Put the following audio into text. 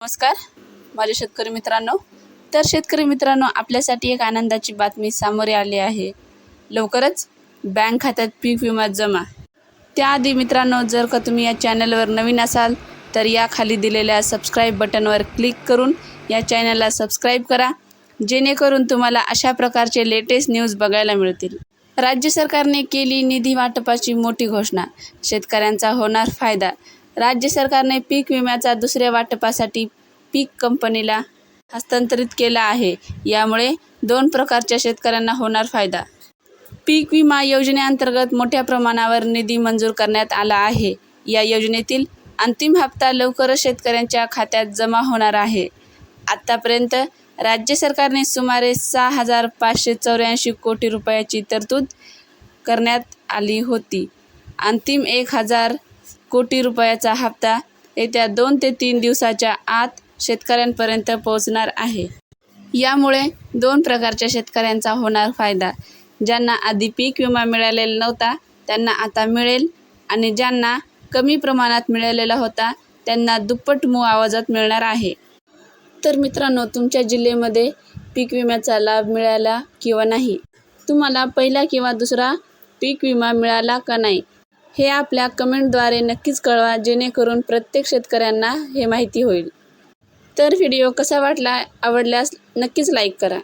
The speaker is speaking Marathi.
नमस्कार. माझ्या शेतकरी मित्रांनो तर शेतकरी मित्रांनो आपल्यासाठी एक आनंदाची बातमी सामोरे आली आहे. लवकरच बँक खात्यात पीक विमा जमा. त्याआधी मित्रांनो जर का तुम्ही या चॅनलवर नवीन असाल तर या खाली दिलेल्या सबस्क्राईब बटनवर क्लिक करून या चॅनलला सबस्क्राईब करा जेणेकरून तुम्हाला अशा प्रकारचे लेटेस्ट न्यूज बघायला मिळतील. राज्य सरकारने केली निधी वाटपाची मोठी घोषणा. शेतकऱ्यांचा होणार फायदा. राज्य सरकारने पीक विम्याचा दुसऱ्या वाटपासाठी पीक कंपनीला हस्तांतरित केला आहे. यामुळे दोन प्रकारच्या शेतकऱ्यांना होणार फायदा. पीक विमा योजनेअंतर्गत मोठ्या प्रमाणावर निधी मंजूर करण्यात आला आहे. या योजनेतील अंतिम हप्ता लवकरच शेतकऱ्यांच्या खात्यात जमा होणार आहे. आत्तापर्यंत राज्य सरकारने सुमारे सहा हजार पाचशे चौऱ्याऐंशी कोटी रुपयाची तरतूद करण्यात आली होती. अंतिम एक हजार कोटी रुपयाचा हप्ता येत्या दोन ते तीन दिवसाच्या आत शेतकऱ्यांपर्यंत पोहोचणार आहे. यामुळे दोन प्रकारच्या शेतकऱ्यांचा होणार फायदा. ज्यांना आधी पीक विमा मिळालेला नव्हता त्यांना आता मिळेल आणि ज्यांना कमी प्रमाणात मिळालेला होता त्यांना दुप्पट मुआवजात मिळणार आहे. तर मित्रांनो तुमच्या जिल्ह्यामध्ये पीक विम्याचा लाभ मिळाला किंवा नाही? तुम्हाला पहिला किंवा दुसरा पीक विमा मिळाला का नाही? हे आपल्या कमेंटद्वारे नक्कीच कळवा जेणेकरून प्रत्येक शेतकऱ्यांना हे माहिती होईल. तर व्हिडिओ कसा वाटला आवडल्यास नक्कीच लाईक करा.